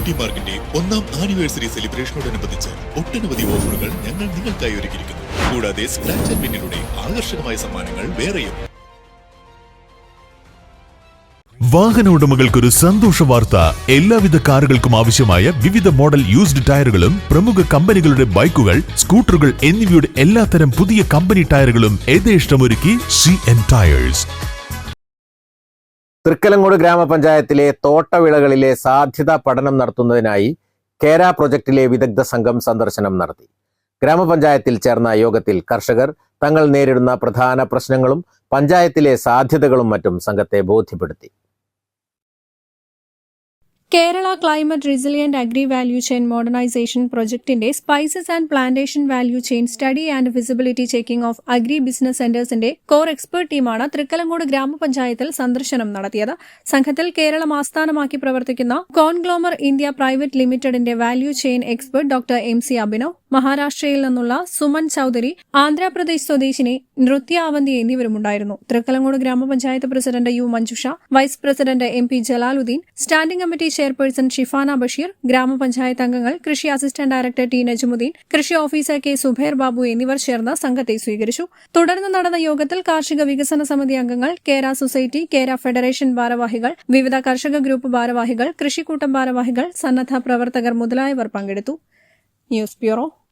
Beauty മാർക്കിന്റെ ഒന്നാം anniversary സെലിബ്രേഷനോടനുബന്ധിച്ച് ഒട്ടനവധി ഓഫറുകൾ ഞങ്ങൾ നിങ്ങൾക്കായി ഒരുക്കിയിരിക്കുന്നു. കൂടാതെ സ്ക്രാച്ച് ആൻഡ് വിന്നിലൂടെ ആകർഷകമായ സമ്മാനങ്ങൾ വേറെയും. വാഹന ഉടമകൾക്കൊരു സന്തോഷ വാർത്ത. എല്ലാവിധ കാറുകൾക്കും ആവശ്യമായ വിവിധ മോഡൽ യൂസ്ഡ് ടയറുകളും പ്രമുഖ കമ്പനികളുടെ ബൈക്കുകൾ സ്കൂട്ടറുകൾ എന്നിവയുടെ എല്ലാത്തരം പുതിയ കമ്പനി ടയറുകളും യഥേഷ്ടമൊരുക്കി സി എൻ ടയേഴ്സ് തൃക്കലങ്ങോട് ഗ്രാമപഞ്ചായത്തിലെ തോട്ടവിളകളിലെ സാധ്യതാ പഠനം നടത്തുന്നതിനായി കേര പ്രൊജക്ടിലെ വിദഗ്ധ സംഘം സന്ദർശനം നടത്തി. ഗ്രാമപഞ്ചായത്തിൽ ചേർന്ന യോഗത്തിൽ കർഷകർ തങ്ങൾ നേരിടുന്ന പ്രധാന പ്രശ്നങ്ങളും പഞ്ചായത്തിലെ സാധ്യതകളും മറ്റും സംഘത്തെ ബോധ്യപ്പെടുത്തി. Kerala climate resilient agri value chain modernisation പ്രൊജക്ടിന്റെ spices and plantation value chain study and visibility checking of agri business സെന്റേഴ്സിന്റെ core expert ടീമാണ് തൃക്കലങ്കോട് ഗ്രാമപഞ്ചായത്തിൽ സന്ദർശനം നടത്തിയത്. സംഘത്തിൽ കേരളം ആസ്ഥാനമാക്കി പ്രവർത്തിക്കുന്ന കോൺഗ്ലോമർ ഇന്ത്യ പ്രൈവറ്റ് ലിമിറ്റഡിന്റെ value chain expert doctor M C Abhinav മഹാരാഷ്ട്രയിൽ നിന്നുള്ള സുമൻ ചൌധരി ആന്ധ്രാപ്രദേശ് സ്വദേശിനി നൃത്യ Avanti എന്നിവരുമുണ്ടായിരുന്നു. Thrikkalangode grama panchayat president U Manjusha vice president M P Jalaluddin standing committee chairperson Shifana Basheer grama panchayat അംഗങ്ങൾ കൃഷി അസിസ്റ്റന്റ് ഡയറക്ടർ ടി നജുമുദ്ദീൻ കൃഷി ഓഫീസർ കെ സുബൈർ ബാബു എന്നിവർ ചേർന്ന് സംഘത്തെ സ്വീകരിച്ചു. തുടർന്ന് നടന്ന യോഗത്തിൽ കാർഷിക വികസന സമിതി അംഗങ്ങൾ കേര സൊസൈറ്റി കേര ഫെഡറേഷൻ ഭാരവാഹികൾ വിവിധ കർഷക ഗ്രൂപ്പ് ഭാരവാഹികൾ കൃഷിക്കൂട്ടം ഭാരവാഹികൾ സന്നദ്ധ പ്രവർത്തകർ മുതലായവർ പങ്കെടുത്തു. News bureau